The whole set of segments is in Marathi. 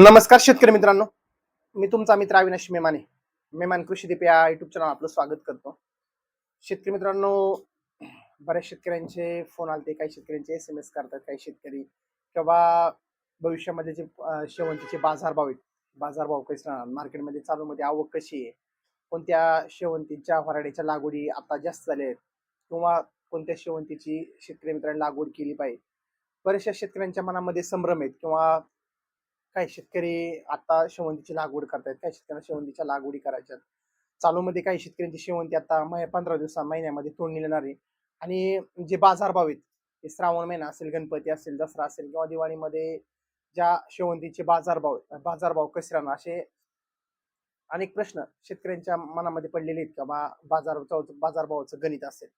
नमस्कार शेतकरी मित्रांनो. मी तुमचा मित्र अविनाश मेमाने. मेमान कृषीदीप या युट्यूब चॅनल आपलं स्वागत करतो. शेतकरी मित्रांनो बऱ्याच शेतकऱ्यांचे फोन आलते काही शेतकऱ्यांचे एस एम एस करतात काही शेतकरी किंवा भविष्यामध्ये जे शेवंतीचे बाजारभाव आहेत बाजारभाव कसे राहणार? मार्केटमध्ये चालूमध्ये आवक कशी आहे? कोणत्या शेवंतीच्या वराडीच्या लागवडी आता जास्त झाल्या आहेत? किंवा कोणत्या शेवंतीची शेतकरी मित्रांनी लागवड केली पाहिजे? बऱ्याचशा शेतकऱ्यांच्या मनामध्ये संभ्रम आहेत किंवा काही शेतकरी आता शेवंतीची लागवड करतायत काही शेतकऱ्यांना शेवंतीच्या लागवडी करायच्यात. चालूमध्ये काही शेतकऱ्यांची शेवंती आता मह पंधरा दिवसा महिन्यामध्ये तोडणी येणार आहे. आणि जे बाजारभाव आहेत ते श्रावण महिना असेल गणपती असेल दसरा असेल किंवा दिवाळीमध्ये ज्या शेवंतीचे बाजारभाव आहेत, बाजारभाव कसे राहणार असे अनेक प्रश्न शेतकऱ्यांच्या मनामध्ये पडलेले आहेत किंवा बाजार बाजारभावाचं गणित असेल.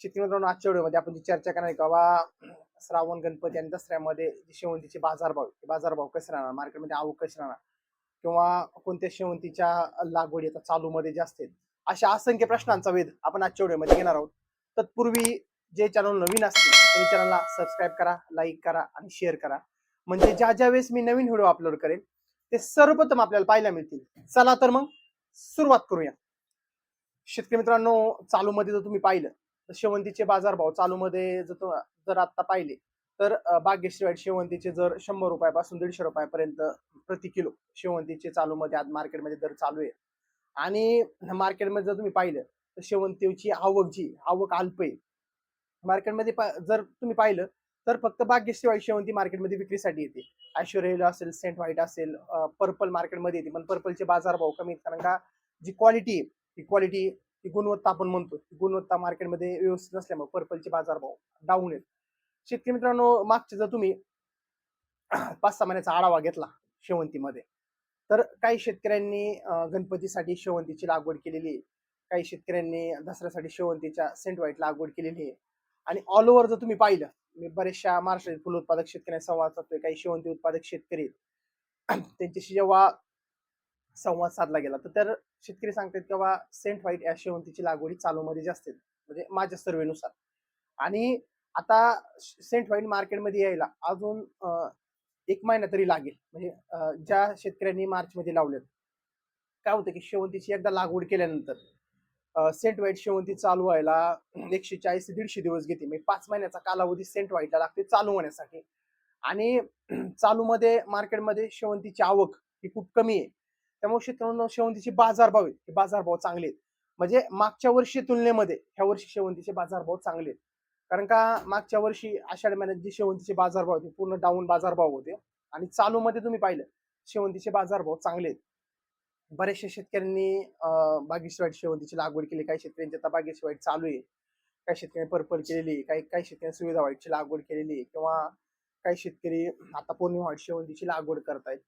शेतकरी मित्रांनो आजच्या व्हिडिओमध्ये आपण जी चर्चा करणार बाबा श्रावण गणपती आणि दसऱ्यामध्ये शेवंतीचे बाजारभाव बाजारभाव कसे राहणार? मार्केटमध्ये आवक कशी राहणार? किंवा कोणत्या शेवंतीच्या लागवडी आता चालूमध्ये जास्त आहेत अशा असंख्य प्रश्नांचा वेध आपण आजच्या व्हिडिओमध्ये घेणार आहोत. तत्पूर्वी जे चॅनल नवीन असतील त्यांनी चॅनलला सबस्क्राईब करा लाईक करा आणि शेअर करा. म्हणजे ज्या ज्या वेळेस मी नवीन व्हिडिओ अपलोड करेन ते सर्वप्रथम आपल्याला पाहायला मिळतील. चला तर मग सुरुवात करूया. शेतकरी मित्रांनो चालूमध्ये जर तुम्ही पाहिलं शेवंतीचे बाजारभाव चालूमध्ये जर तो- जर आता पाहिले तर अं, शेवंतीचे जर शंभर रुपयापासून दीडशे रुपयापर्यंत प्रति किलो शेवंतीचे चालूमध्ये आज मार्केटमध्ये दर चालू आहे. आणि मार्केटमध्ये जर तुम्ही पाहिलं तर शेवंतीची आवक जी आवक अल्प आहे. मार्केटमध्ये पा- जर तुम्ही पाहिलं तर फक्त भाग्यश्री शेवंती मार्केटमध्ये विक्रीसाठी येते. ऐश्वर्या असेल सेंट व्हाईट असेल पर्पल मार्केटमध्ये येते. पण पर्पलचे बाजारभाव कमी आहेत कारण का जी क्वालिटी आहे ती क्वालिटी ती गुणवत्ता आपण म्हणतो ती गुणवत्ता मार्केटमध्ये व्यवस्थित नसल्यामुळे पर्पलचे बाजारभाव डाऊन आहेत शेतकरी मित्रांनो मागचे जर तुम्ही पाच सहा महिन्याचा आढावा घेतला शेवंतीमध्ये तर काही शेतकऱ्यांनी गणपतीसाठी शेवंतीची लागवड केलेली आहे. काही शेतकऱ्यांनी दसऱ्यासाठी शेवंतीच्या सेंट व्हाईट लागवड केलेली आहे. आणि ऑल ओव्हर जर तुम्ही पाहिलं मी बरेचशा महाराष्ट्रातील फुल उत्पादक शेतकऱ्यांना संवाद साधतोय. काही शेवंती उत्पादक शेतकरी त्यांच्याशी जेव्हा संवाद साधला गेला तर तर शेतकरी सांगतात किंवा सेंट व्हाईट या शेवंतीची लागवडी चालूमध्ये जास्त म्हणजे माझ्या सर्वेनुसार आणि आता सेंट व्हाईट मार्केटमध्ये यायला अजून एक महिना तरी लागेल. म्हणजे ज्या शेतकऱ्यांनी मार्चमध्ये लावलेत काय होतं की शेवंतीची एकदा लागवड केल्यानंतर सेंट व्हाईट शेवंती चालू व्हायला एकशे चाळीस ते दीडशे दिवस घेते. म्हणजे पाच महिन्याचा कालावधी सेंट व्हाईटला लागते चालू होण्यासाठी. आणि चालूमध्ये मार्केटमध्ये शेवंतीची आवक ही खूप कमी आहे. त्यामुळे शेतकऱ्यांना शेवंतीचे बाजारभाव आहेत. हे बाजारभाव चांगले आहेत. म्हणजे मागच्या वर्षी तुलनेमध्ये ह्या वर्षी शेवंतीचे बाजारभाव चांगले आहेत. कारण का मागच्या वर्षी आषाढ महिन्यात जे शेवंतीचे बाजारभाव होते पूर्ण डाऊन बाजारभाव होते. आणि चालूमध्ये तुम्ही पाहिलं शेवंतीचे बाजारभाव चांगले आहेत. बरेचशा शेतकऱ्यांनी अं, शेवंतीची लागवड केली. काही शेतकऱ्यांची आता बागेश्वर चालू आहे. काही शेतकऱ्यांनी पर्पल केलेली काही काही शेतकऱ्यांनी सुविधा व्हाईटची लागवड केलेली आहे. किंवा काही शेतकरी आता पौर्णिमा व्हाईट शेवंतीची लागवड करतायत.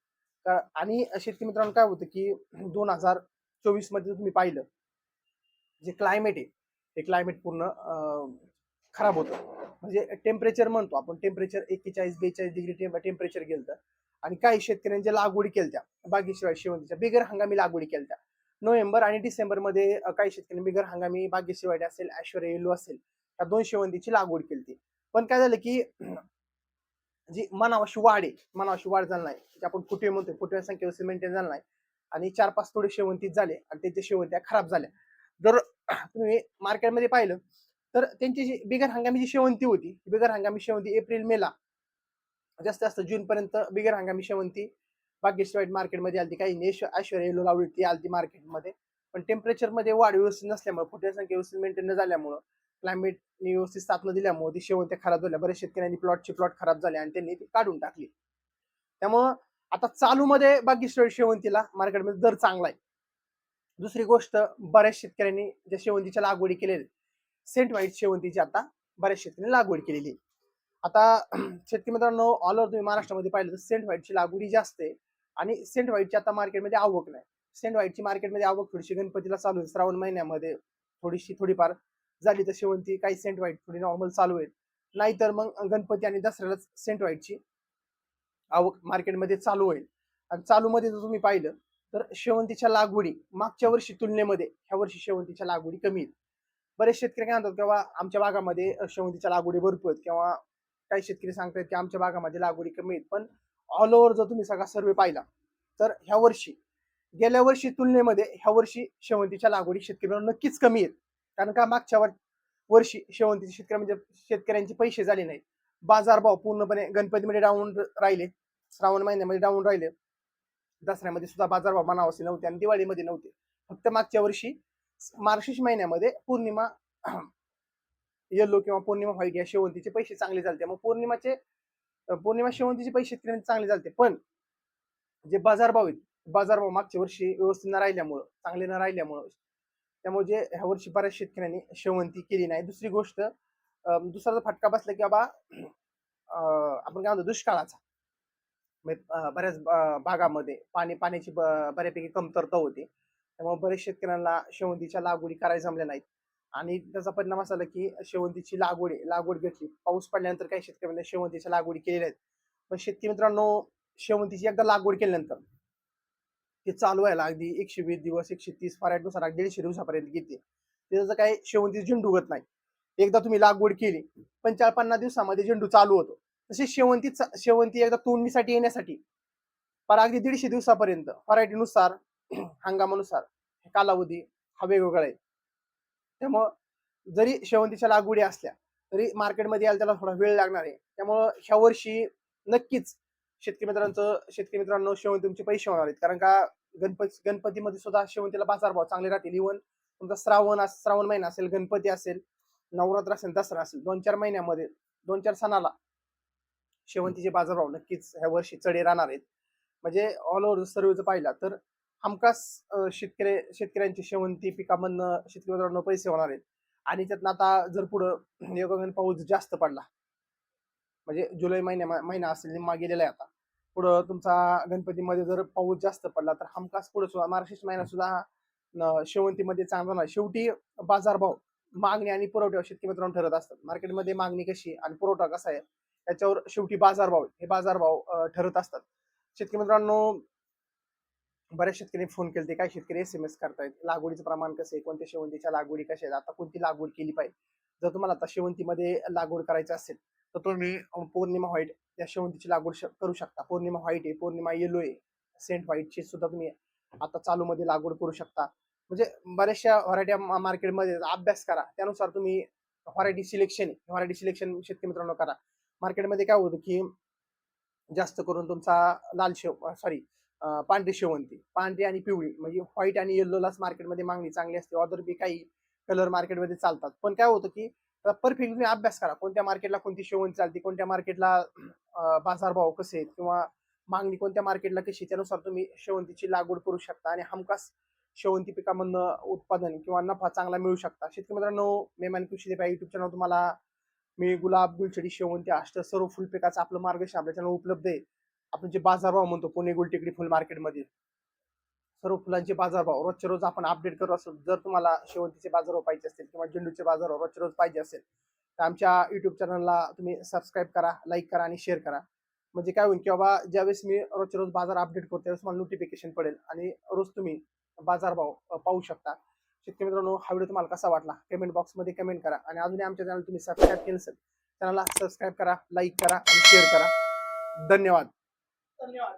का- आणि शेतकरी मित्रांनो काय होतं की दोन हजार चोवीसमध्ये तुम्ही पाहिलं जे क्लायमेट आहे ते क्लायमेट पूर्ण खराब होतं. म्हणजे टेम्परेचर म्हणतो आपण टेम्परेचर एक्केचाळीस बेचाळीस डिग्री टेम्परेचर गेलं आणि काही शेतकऱ्यांच्या लागवडी केल्या बागेशिवाय शेवंतीच्या बिगर हंगामी लागवडी केल्या नोव्हेंबर आणि डिसेंबरमध्ये काही शेतकऱ्यांनी बिगर हंगामी बागेशिवाय असेल ऐश्वर्य येलो असेल या दोन शेवंतीची लागवड केली पण काय झालं की जी मनावाशी वाढ आहे मनावाशी वाढ झाली नाही. जे आपण फुटवे म्हणतो फुटव्या संख्येवर मेंटेन झालं नाही. आणि चार पाच थोडे शेवंतीत झाले आणि त्यांच्या शेवंत्या खराब झाल्या. जर तुम्ही मार्केटमध्ये पाहिलं तर त्यांची जी बिगर हंगामी जी शेवंती होती बिगर हंगामी शेवंती एप्रिल मेला जास्त जास्त जून पर्यंत बिगर हंगामी शेवंती भाग्यश्री मार्केटमध्ये आली काही ऐश्वर्या येलो लावली ती आली मार्केटमध्ये पण टेम्परेचरमध्ये वाढ व्यवस्थित नसल्यामुळे फुटव्या संख्या व्यवस्थित मेंटेन न झाल्यामुळं क्लायमेट व्यवस्थित साथ न दिल्यामुळे ती शेवंत्या खराब झाल्या. बऱ्याच शेतकऱ्यांनी प्लॉटची प्लॉट खराब झाले आणि त्यांनी ती काढून टाकली. त्यामुळं आता चालूमध्ये बागेश्वर शेवंतीला मार्केटमध्ये दर चांगला आहे. दुसरी गोष्ट बऱ्याच शेतकऱ्यांनी ज्या शेवंतीच्या लागवडी केलेल्या सेंट व्हाईट शेवंतीची आता बऱ्याच शेतकऱ्यांनी लागवड केलेली आहे. आता शेतकरी मित्रांनो ऑल ओव्हर तुम्ही महाराष्ट्रामध्ये पाहिलं तर सेंट व्हाईटची लागवडी जास्त आहे आणि सेंट व्हाईटची आता मार्केटमध्ये आवक नाही. सेंट व्हाईटची मार्केटमध्ये आवक थोडीशी गणपतीला चालू आहे. श्रावण महिन्यामध्ये थोडीशी थोडीफार झाली तर शेवंती काही सेंट व्हाईट थोडी नॉर्मल चालू आहेत. नाहीतर मग गणपती आणि दसऱ्यालाच सेंट व्हाईटची आवक मार्केटमध्ये चालू होईल. आणि चालूमध्ये जर तुम्ही पाहिलं तर शेवंतीच्या लागवडी मागच्या वर्षी तुलनेमध्ये ह्या वर्षी शेवंतीच्या लागवडी कमी आहेत. बरेच शेतकरी काय म्हणतात किंवा आमच्या भागामध्ये शेवंतीच्या लागवडी भरपूर आहेत किंवा काही शेतकरी सांगतात की आमच्या भागामध्ये लागवडी कमी आहेत. पण ऑल ओव्हर जर तुम्ही सगळा सर्वे पाहिला तर ह्या वर्षी गेल्या वर्षी तुलनेमध्ये ह्या वर्षी शेवंतीच्या लागवडी शेतकऱ्यांना नक्कीच कमी आहेत. कारण का मागच्या वर्षी शेवंतीचे शेतकरी म्हणजे शेतकऱ्यांचे पैसे झाले नाहीत. बाजारभाव पूर्णपणे गणपतीमध्ये डाऊन राहिले. श्रावण महिन्यामध्ये डाऊन राहिले. दसऱ्यामध्ये सुद्धा बाजारभाव म्हणावं नव्हते आणि दिवाळीमध्ये नव्हते. फक्त मागच्या वर्षी मार्शिश महिन्यामध्ये पौर्णिमा येलो किंवा पौर्णिमा व्हाईट या शेवंतीचे पैसे चांगले चालते मग पौर्णिमाचे पौर्णिमा शेवंतीचे पैसे शेतकऱ्यांचे चांगले चालते पण जे बाजारभाव आहेत बाजारभाव मागच्या वर्षी व्यवस्थित न राहिल्यामुळं चांगले न राहिल्यामुळं त्यामुळे जे ह्यावर शिफारस बऱ्याच शेतकऱ्यांनी शेवंती केली नाही. दुसरी गोष्ट दुसरा जर फटका बसला की बाबा आपण काय म्हणतो दुष्काळाचा. म्हणजे, बऱ्याच भागामध्ये पाणी पाण्याची ब- बऱ्यापैकी कमतरता होती. त्यामुळे बरेच शेतकऱ्यांना शेवंतीच्या लागवडी करायला जमल्या नाहीत. आणि त्याचा परिणाम असा झाला की शेवंतीची लागवड लागवड घेतली. पाऊस पडल्यानंतर काही शेतकऱ्यांनी शेवंतीच्या लागवडी केलेल्या आहेत. पण शेतकरी मित्रांनो शेवंतीची एकदा लागवड केल्यानंतर ते चालू व्हायला अगदी एकशे वीस दिवस एकशे तीस फरायटनुसार अगदी दीडशे दिवसापर्यंत घेते त्याचं काही शेवंती झेंडू उगत नाही. एकदा तुम्ही लागवड केली पंचाळ पन्नास दिवसामध्ये झेंडू चालू होतो. तशी शेवंती शेवंती एकदा तोडणीसाठी येण्यासाठी पर अगदी दीडशे दिवसापर्यंत फरायटीनुसार हंगामानुसार हे कालावधी हा वेगवेगळा आहे. त्यामुळं जरी शेवंतीच्या लागवडी असल्या तरी मार्केटमध्ये यायला त्याला थोडा वेळ लागणार आहे. त्यामुळं ह्या वर्षी नक्कीच शेतकरी मित्रांचं शेतकरी मित्रांनो शेवंती तुमचे पैसे होणार आहेत. कारण का गणपती गणपतीमध्ये सुद्धा शेवंतीला बाजारभाव चांगले राहतील. इव्हन तुमचा श्रावण श्रावण महिना असेल गणपती असेल नवरात्र असेल दसरा असेल दोन चार महिन्यामध्ये दोन चार सणाला शेवंतीचे बाजारभाव नक्कीच ह्या वर्षी चढे राहणार आहेत. म्हणजे ऑल ओव्हर सर्वेचं पाहिला तर हमखास शेतकरी शेतकऱ्यांची शेवंती पिकामधनं शेतकरी मित्रांनो पैसे होणार आहेत. आणि त्यातनं आता जर पुढं योगाने पाऊस जास्त पडला म्हणजे जुलै महिन्या महिना असेल निम्मा गेलेला आहे आता. पुढं तुमचा गणपतीमध्ये जर पाऊस जास्त पडला तर हमखास पुढे सुद्धा मार्गशीर्ष महिना सुद्धा शेवंतीमध्ये चांगला नाही. शेवटी बाजारभाव मागणी आणि पुरवठ्यावर शेतकरी मित्रांनो ठरत असतात. मार्केटमध्ये मागणी कशी आणि पुरवठा कसा आहे त्याच्यावर शेवटी बाजारभाव. हे बाजारभाव ठरत असतात. शेतकरी मित्रांनो बऱ्याच शेतकरी फोन केले काही शेतकरी एस एम एस करतायत? लागवडीचं प्रमाण कसं आहे? कोणत्या शेवंतीच्या लागवडी कशा आहेत? आता कोणती लागवड केली पाहिजे? जर तुम्हाला आता शेवंतीमध्ये लागवड करायची असेल तर तुम्ही पौर्णिमा व्हाईट या शेवंतीची लागवड श- करू शकता. पौर्णिमा व्हाईट आहे पौर्णिमा येलो आहे. सेंट व्हाईटची सुद्धा तुम्ही आता चालू मध्ये लागवड करू शकता. म्हणजे बऱ्याचशा व्हरायटी मार्केटमध्ये अभ्यास करा. त्यानुसार तुम्ही व्हरायटी सिलेक्शन व्हरायटी सिलेक्शन शेतकरी मित्रांनो करा. मार्केटमध्ये काय होतं की जास्त करून तुमचा लाल शेव सॉरी पांढरी शेवंती. पांढरी आणि पिवळी म्हणजे व्हाईट आणि येल्लोलाच मार्केटमध्ये मागणी चांगली असते. ऑदर बी काही कलर मार्केटमध्ये चालतात. पण काय होतं की परफेक्ट तुम्ही अभ्यास करा. कोणत्या मार्केटला कोणती शेवंती चालते कोणत्या मार्केटला बाजारभाव कसे आहेत किंवा मागणी कोणत्या मार्केटला कशी त्यानुसार तुम्ही शेवंतीची लागवड करू शकता आणि हमखास शेवंती पिकामधनं उत्पादन किंवा नफा चांगला मिळू शकता. शेतकरी मित्रांनो मेमान कृषी देपा युट्यूब चॅनल तुम्हाला मी गुलाब गुलछडी शेवंती अष्ट सर्व फुल पिकाचं आपलं मार्गदर्शन आपल्या चॅनल उपलब्ध आहे. आपण जे बाजारभाव म्हणतो पुणे गुलटेकडी फुल मार्केटमध्ये सर्व फुलांचे बाजारभाव रोजच्या रोज आपण अपडेट करत असतो. जर तुम्हाला शेवंतीचे बाजारभाव पाहिजे असतील किंवा झेंडूचे बाजारभाव रोजच्या रोज पाहिजे असेल तर आमच्या युट्यूब चॅनलला तुम्ही सबस्क्राईब करा लाईक करा आणि शेअर करा. म्हणजे काय होईल की बाबा ज्यावेळेस मी रोजच्या रोज बाजार अपडेट करतो त्यावेळेस मला नोटिफिकेशन पडेल आणि रोज तुम्ही बाजारभाव पाहू शकता. शेतकरी मित्रांनो हा व्हिडिओ तुम्हाला कसा वाटला? कमेंट बॉक्समध्ये कमेंट करा आणि अजूनही आमच्या चॅनल तुम्ही सबस्क्राईब केलं असेल चॅनलला सबस्क्राईब करा लाईक करा आणि शेअर करा. धन्यवाद. धन्यवाद.